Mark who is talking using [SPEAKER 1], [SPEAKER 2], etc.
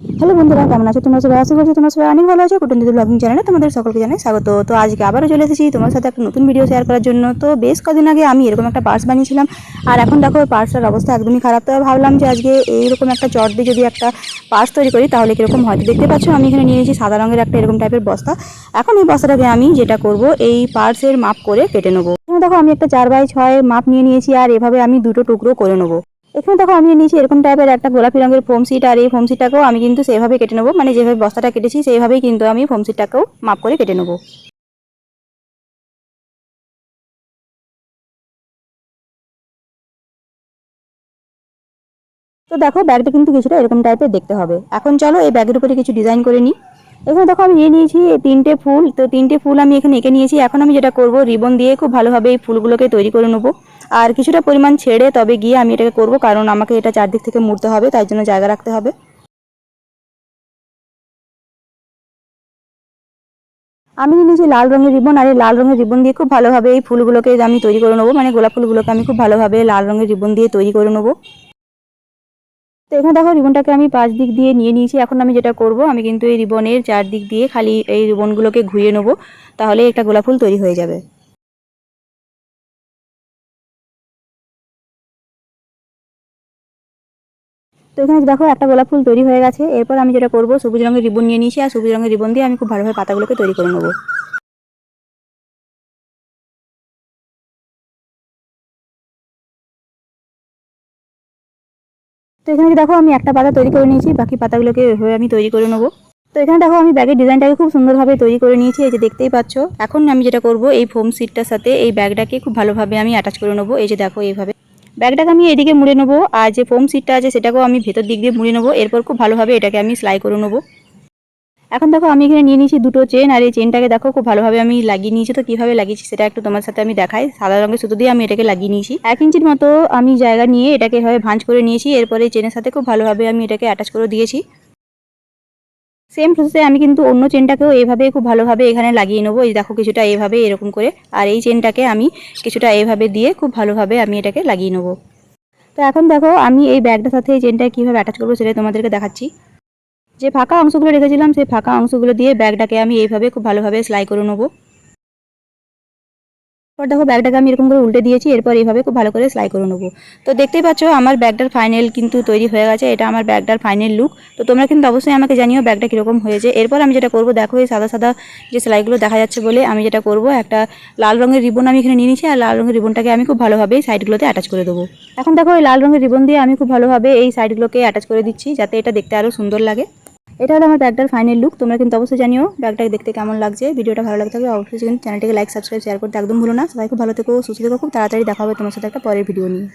[SPEAKER 1] Hello বন্ধুরা, কেমন আছো? তোমরা সবাই আশা করছি তোমরা সবাই অনেক ভালো আছো। কুটুম দিদি ব্লগিং চ্যানেলে তোমাদের সকলকে জানাই স্বাগত। তো আজকে আবারও চলে এসেছি তোমার সাথে একটা নতুন ভিডিও শেয়ার করার জন্য। তো বেশ কদিন আগে আমি এরকম একটা পার্স বানিয়েছিলাম। আর এখন দেখো পার্সটার অবস্থা একদমই খারাপ। তো ভাবলাম যে আজকে এইরকম একটা চট দিয়ে যদি একটা পার্স তৈরি করি, তাহলে কীরকম হয়তো দেখতে পাচ্ছ, আমি এখানে নিয়ে নিয়েছি সাদা রঙের একটা এরকম টাইপের বস্তা। এখন এই বস্তাটাকে আমি যেটা করব, এই পার্সের মাপ করে কেটে নেব। দেখো, আমি একটা চার বাই ছয় মাপ নিয়ে নিয়েছি, আর এভাবে আমি দুটো টুকরো করে নেব। এখানে দেখো আমি নিয়েছি এরকম টাইপের একটা গোলাপি রঙের ফোম সিট আর এই ফোম সিটটাকেও আমি কিন্তু সেভাবে কেটে নেব। মানে যেভাবে বস্তাটা কেটেছি, সেইভাবেই কিন্তু আমি ফোম সিটটাকেও মাপ করে কেটে নেব। তো দেখো ব্যাগটা কিন্তু কিছুটা এরকম টাইপের দেখতে হবে। এখন চলো এই ব্যাগের উপরে কিছু ডিজাইন করে নিই। এখানে দেখো আমি নিয়ে নিয়েছি এই তিনটে ফুল। তো তিনটে ফুল আমি এখানে এঁকে নিয়েছি। এখন আমি যেটা করব, রিবন দিয়ে খুব ভালোভাবে এই ফুলগুলোকে তৈরি করে নেব। আর কিছুটা পরিমাণ ছেড়ে তবে গিয়ে আমি এটাকে করব, কারণ আমাকে এটা চারদিক থেকে মুড়তে হবে, তাই জন্য জায়গা রাখতে হবে। আমি নিয়ে নিয়েছি লাল রঙের রিবন, আর এই লাল রঙের রিবন দিয়ে খুব ভালোভাবে এই ফুলগুলোকে আমি তৈরি করে নেব মানে গোলাপ ফুলগুলোকে আমি খুব ভালোভাবে লাল রঙের রিবন দিয়ে তৈরি করে নেব। তো এখানে দেখো রিবনটাকে আমি পাঁচ দিক দিয়ে নিয়ে নিয়েছি, এখন আমি যেটা করব, আমি কিন্তু এই রিবনের চারদিক দিয়ে খালি এই রিবনগুলোকে ঘুরিয়ে নেব, তাহলে একটা গোলাপ ফুল তৈরি হয়ে যাবে। তো এখানে দেখো একটা গোলাপ ফুল তৈরি হয়ে গেছে। এরপর আমি যেটা করব, সবুজ রঙের রিবন নিয়ে নিয়েছি, আর সবুজ রঙের রিবন দিয়ে আমি খুব ভালোভাবে পাতাগুলোকে তৈরি করে নেব। তো এখানে দেখো আমি একটা পাতা তৈরি করে নিয়েছি, বাকি পাতাগুলোকে এভাবে আমি তৈরি করে নেব। তো এখানে দেখো আমি ব্যাগের ডিজাইনটাকে খুব সুন্দরভাবে তৈরি করে নিয়েছি, এই যে দেখতেই পাচ্ছ। এখন আমি যেটা করব, এই ফোম সিটটার সাথে এই ব্যাগটাকে খুব ভালোভাবে আমি অ্যাটাচ করে নেব, এই যে দেখো এইভাবে। ব্যাগটাকে আমি এদিকে মুড়ে নেব, আর যে ফোম সিটটা আছে সেটাকেও আমি ভেতর দিক দিয়ে মুড়ে নেব, এরপর খুব ভালোভাবে এটাকে আমি সেলাই করে নেব। এখন দেখো আমি এখানে নিয়ে নিয়েছি দুটো চেন আর এই চেনটাকে দেখো খুব ভালোভাবে আমি লাগিয়ে নিয়েছি। তো কীভাবে লাগিয়েছি সেটা একটু তোমার সাথে আমি দেখাই। সাদা রঙের সুতো দিয়ে আমি এটাকে লাগিয়ে নিয়েছি। এক ইঞ্চির মতো আমি জায়গা নিয়ে এটাকে এভাবে ভাঁজ করে নিয়েছি। এরপরে চেনের সাথে খুব ভালোভাবে আমি এটাকে অ্যাটাচ করে দিয়েছি। সেম প্রসেসে আমি কিন্তু অন্য চেনটাকেও এভাবে খুব ভালোভাবে এখানে লাগিয়ে নেব। এই দেখো কিছুটা এভাবে এরকম করে। আর এই চেনটাকে আমি কিছুটা এভাবে দিয়ে খুব ভালোভাবে আমি এটাকে লাগিয়ে নেব। তো এখন দেখো আমি এই ব্যাগটার সাথে এই চেনটা কীভাবে অ্যাটাচ করব সেটাই তোমাদেরকে দেখাচ্ছি। যে ফাঁকা অংশগুলো রেখেছিলাম, সেই ফাঁকা অংশগুলো দিয়ে ব্যাগটাকে আমি এইভাবে খুব ভালোভাবে সেলাই করে নেব। এরপর দেখো ব্যাগটাকে আমি এরকম করে উল্টে দিয়েছি, এরপর এইভাবে খুব ভালো করে সেলাই করে নেব। তো দেখতেই পাচ্ছ আমার ব্যাগটার ফাইনাল কিন্তু তৈরি হয়ে গেছে, এটা আমার ব্যাগটার ফাইনাল লুক তো তোমরা কিন্তু অবশ্যই আমাকে জানিও ব্যাগটা কীরকম হয়েছে। এরপর আমি যেটা করব, দেখো এই সাদা সাদা যে সেলাইগুলো দেখা যাচ্ছে বলে আমি যেটা করব, একটা লাল রঙের রিবন আমি এখানে নিয়ে নিচ্ছি আর লাল রঙের রিবনটাকে আমি খুব ভালোভাবে এই সাইডগুলোতে অ্যাটাচ করে দেবো। এখন দেখো এই লাল রঙের রিবন দিয়ে আমি খুব ভালোভাবে এই সাইডগুলোকে অ্যাটাচ করে দিচ্ছি, যাতে এটা দেখতে আরও সুন্দর লাগে। এটা হলো আমার ব্যাগটার ফাইনাল লুক তোমরা কিন্তু অবশ্যই জানিও ব্যাগটা দেখতে কেমন লাগছে। ভিডিওটা ভালো লাগতে হবে অবশ্যই কিন্তু চ্যানেলটিকে লাইক সাবস্ক্রাইব শেয়ার করতে একদম ভুলো না। সবাই খুব ভালো থেকো, সুস্থ থেকো, খুব তাড়াতাড়ি দেখা হবে তোমার সাথে একটা পরের ভিডিও নিয়ে।